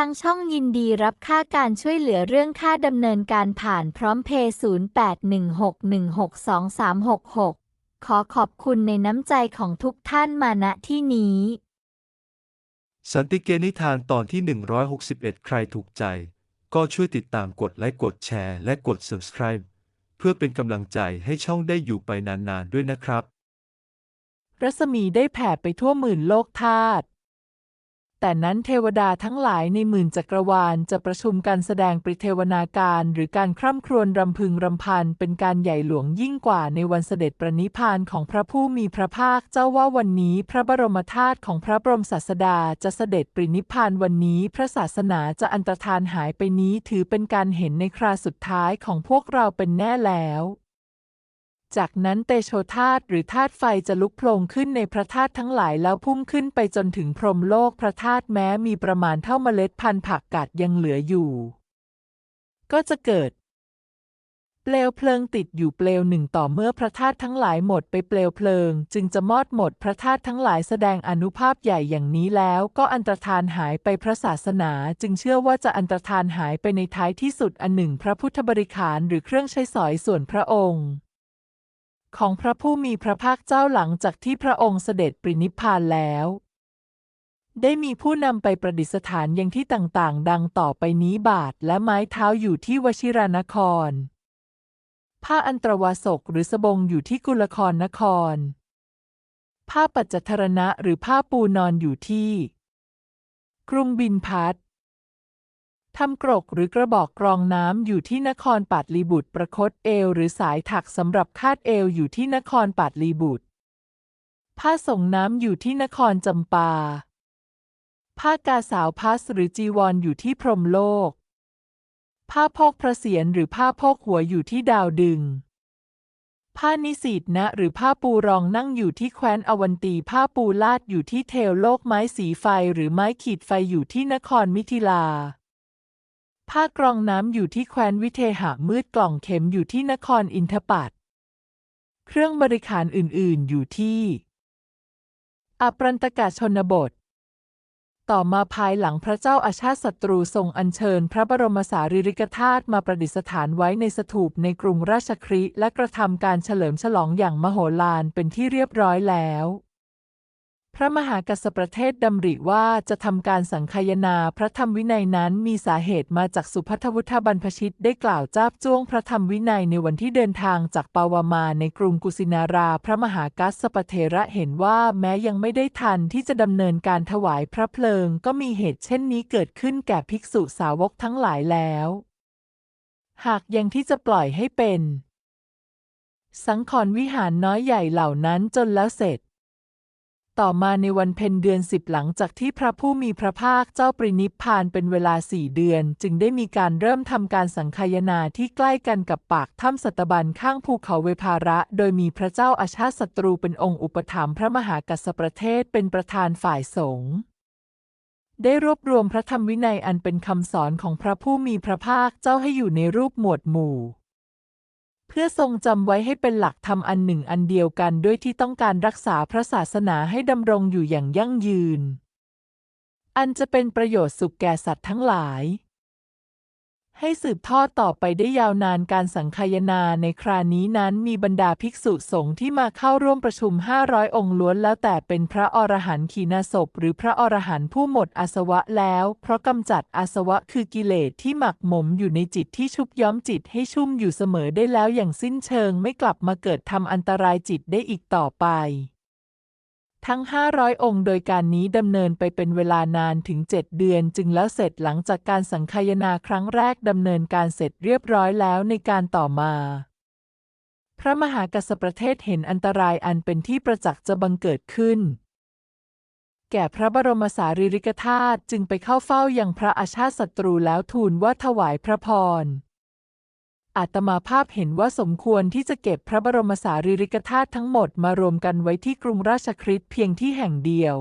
ทางช่องยินดีรับค่าการช่วยเหลือเรื่องค่าดำเนินการผ่านพร้อมเพย์0816162366 ขอขอบคุณในน้ำใจของทุกท่านมาณที่นี้ สันติเกนิทานตอนที่ 161 ใครถูกใจ ก็ช่วยติดตามกดไลค์กดแชร์และกด subscribe เพื่อเป็นกำลังใจให้ช่องได้อยู่ไปนานๆด้วยนะครับ รัศมีได้แผ่ไปทั่วหมื่นโลกธาตุ แต่นั้นเทวดาทั้งหลายในหมื่นจักรวาลจะประชุมการแสดงปริเทวนาการหรือการคร่ำครวญรำพึงรำพันเป็นการใหญ่หลวงยิ่งกว่าในวันเสด็จประนิพพานของพระผู้มีพระภาคเจ้าว่าวันนี้พระบรมธาตุของพระบรมศาสดาจะเสด็จปรินิพพานวันนี้พระศาสนาจะอันตรธานหายไปนี้ถือเป็นการเห็นในคราสุดท้ายของพวกเราเป็นแน่แล้ว จากนั้นเตโชธาตุหรือธาตุไฟจะลุกโผล่ขึ้นในพระธาตุทั้งหลายแล้วพุ่งขึ้นไปจนถึงพรมโลกพระธาตุแม้มีประมาณเท่าเมล็ดพันธุ์ผักกาดยังเหลืออยู่ ก็จะเกิด เปลวเพลิงติดอยู่เปลวหนึ่งต่อเมื่อพระธาตุทั้งหลายหมดไปเปลวเพลิง จึงจะมอดหมดพระธาตุทั้งหลายแสดงอนุภาพใหญ่อย่างนี้แล้วก็อันตรธานหายไปพระศาสนาจึงเชื่อว่าจะอันตรธานหายไปในท้ายที่สุดอันหนึ่ง พระพุทธบริขารหรือเครื่องใช้สอยส่วนพระองค์ ของพระผู้มีพระภาคเจ้าหลังจากที่พระองค์เสด็จปรินิพพานแล้ว ได้มีผู้นำไปประดิษฐานยังที่ต่างๆ ดังต่อไปนี้บาทและไม้เท้าอยู่ที่วชิรานคร ผ้าอันตรวาสกหรือสบงอยู่ที่กุลครนคร ผ้าปัจจทรณะหรือผ้าปูนอนอยู่ที่ กรุงบินพัท ทำกรกหรือกระบอกกรองน้ำอยู่ที่นครปัตลีบุตรประคตเอว หรือสายถักสำหรับคาดเอวอยู่ที่นครปัตลีบุตร ผ้าส่งน้ำอยู่ที่นครจำปา ผ้ากาสาวพัสหรือจีวรออยู่ที่พรหมโลก ผ้าพกพระเศียรหรือผ้าพกหัวอยู่ที่ดาวดึง ผ้านิสีตนะหรือผ้าปูรองนั่งอยู่ที่แคว้นอวันตีผ้าปูลาดอยู่ที่เทวโลกไม้สีไฟหรือไม้ขีดไฟอยู่ที่นครมิถิลา ผ้ากรองน้ำอยู่ที่แคว้นวิเทหะมืดกล่องเข็มอยู่ที่นครอินทปัตเครื่องบริขารอื่น ๆ อยู่ที่อปรันตกาชนบท ต่อมาภายหลังพระเจ้าอาชาติศัตรูทรงอัญเชิญพระบรมสารีริกธาตุมาประดิษฐานไว้ในสถูปในกรุงราชคฤห์และกระทำการเฉลิมฉลองอย่างมโหฬารเป็นที่เรียบร้อยแล้ว พระมหากัสประเทศดำริว่าจะทำการสังคายนาพระธรรมวินัยนั้นมีสาเหตุมาจากสุพัทธวุฒบรรพชิตได้กล่าวจ้าบจ้วงพระธรรมวินัยในวันที่เดินทางจากปาวามาในกรุงกุสินารา พระมหากัสสปะเทระเห็นว่าแม้ยังไม่ได้ทันที่จะดำเนินการถวายพระเพลิง ก็มีเหตุเช่นนี้เกิดขึ้นแก่ภิกษุสาวกทั้งหลายแล้ว หากยังที่จะปล่อยให้เป็น สังขรวิหารน้อยใหญ่เหล่านั้นจนแล้วเสร็จ ต่อมาในวันเพ็ญเดือนสิบหลังจากที่พระผู้มีพระภาคเจ้าปรินิพพานเป็นเวลาสี่เดือน จึงได้มีการเริ่มทำการสังคายนาที่ใกล้กันกับปากถ้ำสัตบันข้างภูเขาเวภาระ โดยมีพระเจ้าอาชาติศัตรูเป็นองค์อุปถัมภ์พระมหากัสประเทศเป็นประธานฝ่ายสงฆ์ได้รวบรวมพระธรรมวินัยอันเป็นคำสอนของพระผู้มีพระภาคเจ้าให้อยู่ในรูปหมวดหมู่ พื่อทรงจำไว้ให้เป็นหลักธรรมอันหนึ่งอันเดียวกันด้วยที่ต้องการรักษาพระศาสนาให้ดำรงอยู่อย่างยั่งยืน อันจะเป็นประโยชน์สุขแก่สัตว์ทั้งหลาย ให้สืบทอดต่อไปได้ยาวนานการสังคายนาในครานี้นั้นมีบรรดาภิกษุสงฆ์ที่มาเข้าร่วมประชุม 500 องค์ล้วนแล้วแต่เป็นพระอรหันต์ขีณาสพหรือพระอรหันต์ผู้หมดอาสวะแล้ว เพราะกำจัดอาสวะคือกิเลสที่หมักหมมอยู่ในจิตที่ชุบย้อมจิตให้ชุ่มอยู่เสมอได้แล้วอย่างสิ้นเชิงไม่กลับมาเกิดทำอันตรายจิตได้อีกต่อไป ทั้ง 500 องค์ โดยการนี้ดำเนินไปเป็นเวลานานถึง 7 เดือน จึงแล้วเสร็จหลังจากการสังคายนาครั้งแรกดำเนินการเสร็จเรียบร้อยแล้วในการต่อมา พระมหากัสประเทศเห็นอันตรายอันเป็นที่ประจักษ์จะบังเกิดขึ้น แก่พระบรมสารีริกธาตุจึงไปเข้าเฝ้ายังพระอาชาติศัตรูแล้วทูลว่าถวายพระพร อาตมาภาพเห็นว่าสมควรที่จะเก็บพระบรมสารีริกธาตุทั้งหมดมารวมกันไว้ที่กรุงราชคริสเพียงที่แห่งเดียว